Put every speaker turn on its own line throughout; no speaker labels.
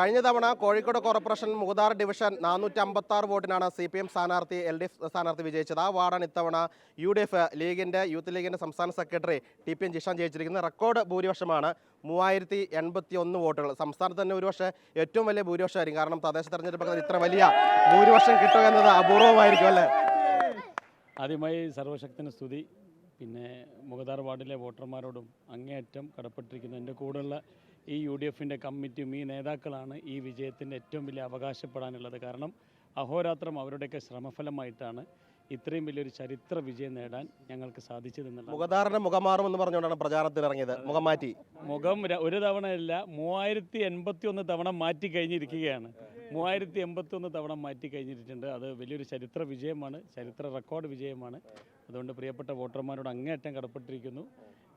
കഴിഞ്ഞ തവണ Kozhikode corporation മുകുതാർ division നാനൂറ്റി അമ്പത്തി ആറ് വോട്ടിനാണ് സി പി എം സ്ഥാനാർത്ഥി എൽ ഡി എഫ് സ്ഥാനാർത്ഥി വിജയിച്ചത്. ആ വാർഡാണ് ഇത്തവണ യു ഡി എഫ് ലീഗിന്റെ യൂത്ത് ലീഗിന്റെ സംസ്ഥാന secretary T P M Jishan ജയിച്ചിരിക്കുന്നത്. Record ഭൂരിപക്ഷമാണ്. മൂവായിരത്തി എൺപത്തി ഒന്ന് വോട്ടുകൾ. സംസ്ഥാനത്ത് തന്നെ ഒരുപക്ഷെ ഏറ്റവും വലിയ ഭൂരിപക്ഷമായിരിക്കും. കാരണം തദ്ദേശ തെരഞ്ഞെടുപ്പ് ഇത്ര വലിയ ഭൂരിപക്ഷം കിട്ടുക എന്നത് അപൂർവമായിരിക്കും അല്ലേ?
ആദ്യമായി സർവശക്തന് സ്തുതി. പിന്നെ മുഖദാർ വാർഡിലെ വോട്ടർമാരോടും അങ്ങേയറ്റം കടപ്പെട്ടിരിക്കുന്നു. എന്റെ കൂടെയുള്ള ഈ യു ഡി എഫിന്റെ കമ്മിറ്റിയും ഈ നേതാക്കളാണ് ഈ വിജയത്തിന്റെ ഏറ്റവും വലിയ അവകാശപ്പെടാനുള്ളത്. കാരണം അഹോരാത്രം അവരുടെയൊക്കെ ശ്രമഫലമായിട്ടാണ് ഇത്രയും വലിയൊരു ചരിത്ര വിജയം നേടാൻ ഞങ്ങൾക്ക് സാധിച്ചതെന്നുള്ളത്
മുഖധാരണ മുഖമാറും എന്ന് പറഞ്ഞുകൊണ്ടാണ് പ്രചാരണത്തിൽ ഇറങ്ങിയത്. മുഖം മാറ്റി.
മുഖം ഒരു തവണയല്ല മൂവായിരത്തി എൺപത്തി ഒന്ന് തവണ മാറ്റി കഴിഞ്ഞിരിക്കുകയാണ്. മൂവായിരത്തി എൺപത്തി ഒന്ന് തവണ മാറ്റി കഴിഞ്ഞിട്ടുണ്ട്. അത് വലിയൊരു ചരിത്ര വിജയമാണ് ചരിത്ര റെക്കോർഡ് വിജയമാണ്. അതുകൊണ്ട് പ്രിയപ്പെട്ട വോട്ടർമാരോട് അങ്ങേയറ്റം കടപ്പെട്ടിരിക്കുന്നു.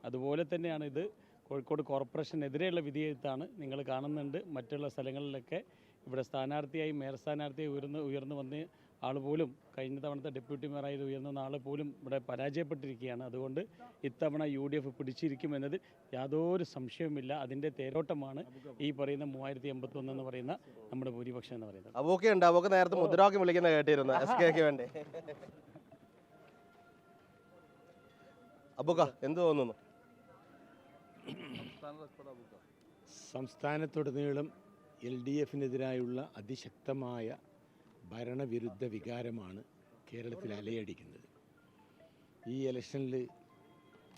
അതുപോലെ തന്നെയാണ് ഇത് കോഴിക്കോട് കോർപ്പറേഷനെതിരെയുള്ള വിധിയെഴുത്താണ് നിങ്ങൾ കാണുന്നുണ്ട്. മറ്റുള്ള സ്ഥലങ്ങളിലൊക്കെ ഇവിടെ സ്ഥാനാർത്ഥിയായി മേയർ സ്ഥാനാർത്ഥിയായി ഉയർന്ന് ഉയർന്നു വന്ന ആൾ പോലും കഴിഞ്ഞ തവണത്തെ ഡെപ്യൂട്ടി മേയറായി ഉയർന്ന ആൾ പോലും ഇവിടെ പരാജയപ്പെട്ടിരിക്കുകയാണ്. അതുകൊണ്ട് ഇത്തവണ യു ഡി എഫ് പിടിച്ചിരിക്കുമെന്നതിൽ യാതൊരു സംശയവുമില്ല. അതിന്റെ തേരോട്ടമാണ് ഈ പറയുന്ന മൂവായിരത്തി എൺപത്തി ഒന്ന് എന്ന് പറയുന്ന നമ്മുടെ ഭൂരിപക്ഷം എന്ന് പറയുന്നത്.
അവൊക്കെ ഉണ്ട്. അവക്ക് നേരത്തെ മുദ്രാവാക്യം വിളിക്കുന്ന കേട്ടിരുന്നു. എസ് കെക്ക് വേണ്ടി? അബുക്ക എന്ത് തോന്നുന്നു?
സംസ്ഥാനത്തുടനീളം എൽ ഡി എഫിനെതിരായുള്ള അതിശക്തമായ ഭരണവിരുദ്ധ വികാരമാണ് കേരളത്തിൽ അലയടിക്കുന്നത്. ഈ ഇലക്ഷനിൽ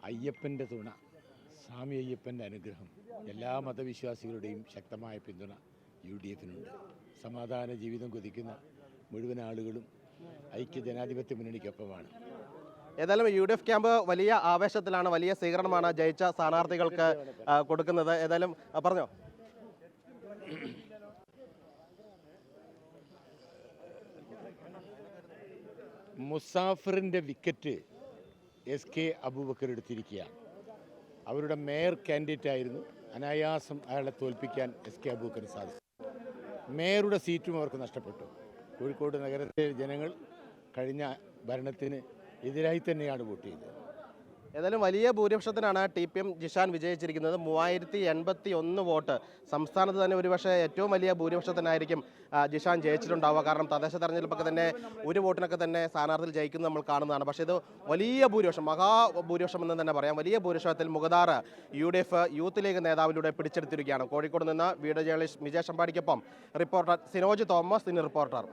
അയ്യപ്പന്റെ തുണ സ്വാമി അയ്യപ്പന്റെ അനുഗ്രഹം എല്ലാ മതവിശ്വാസികളുടെയും ശക്തമായ പിന്തുണ യു ഡി എഫിനുണ്ട്. സമാധാന ജീവിതം കൊതിക്കുന്ന മുഴുവൻ ആളുകളും ഐക്യ ജനാധിപത്യ മുന്നണിക്കൊപ്പമാണ്.
ഏതായാലും യു ഡി എഫ് ക്യാമ്പ് വലിയ ആവേശത്തിലാണ് വലിയ സ്വീകരണമാണ് ജയിച്ച സ്ഥാനാർത്ഥികൾക്ക് കൊടുക്കുന്നത്. ഏതായാലും പറഞ്ഞോ?
മുസാഫറിന്റെ വിക്കറ്റ് എസ് കെ അബൂബക്കർ എടുത്തിരിക്കുകയാണ്. അവരുടെ മേയർ കാൻഡിഡേറ്റ് ആയിരുന്നു. അനായാസം അയാളെ തോൽപ്പിക്കാൻ എസ് കെ അബൂബക്കറിന് സാധിച്ചു. മേയറുടെ സീറ്റും അവർക്ക് നഷ്ടപ്പെട്ടു. കോഴിക്കോട് നഗരത്തിലെ ജനങ്ങൾ കഴിഞ്ഞ ഭരണത്തിന് എതിരായി തന്നെയാണ് വോട്ട് ചെയ്തത്.
ഏതായാലും വലിയ ഭൂരിപക്ഷത്തിനാണ് ടി പി എം ജിഷാൻ വിജയിച്ചിരിക്കുന്നത്. മൂവായിരത്തി എൺപത്തി ഒന്ന് വോട്ട്. സംസ്ഥാനത്ത് തന്നെ ഒരുപക്ഷെ ഏറ്റവും വലിയ ഭൂരിപക്ഷത്തിനായിരിക്കും ജിഷാൻ ജയിച്ചിട്ടുണ്ടാവുക. കാരണം തദ്ദേശ തെരഞ്ഞെടുപ്പൊക്കെ തന്നെ ഒരു വോട്ടിനൊക്കെ തന്നെ സ്ഥാനാർത്ഥിയിൽ ജയിക്കുന്നത് നമ്മൾ കാണുന്നതാണ്. പക്ഷേ ഇത് വലിയ ഭൂരിപക്ഷം മഹാ ഭൂരിപക്ഷം എന്ന് തന്നെ പറയാം. വലിയ ഭൂരിപക്ഷത്തിൽ Mukhadar U D F youth league നേതാവിലൂടെ പിടിച്ചെടുത്തിരിക്കുകയാണ്. കോഴിക്കോട് നിന്ന് വീഡിയോ ജേർണലിസ്റ്റ് മിജേഷ് അമ്പാടിക്കൊപ്പം റിപ്പോർട്ടർ സിനോജ് തോമസ് ഇനി റിപ്പോർട്ടർ.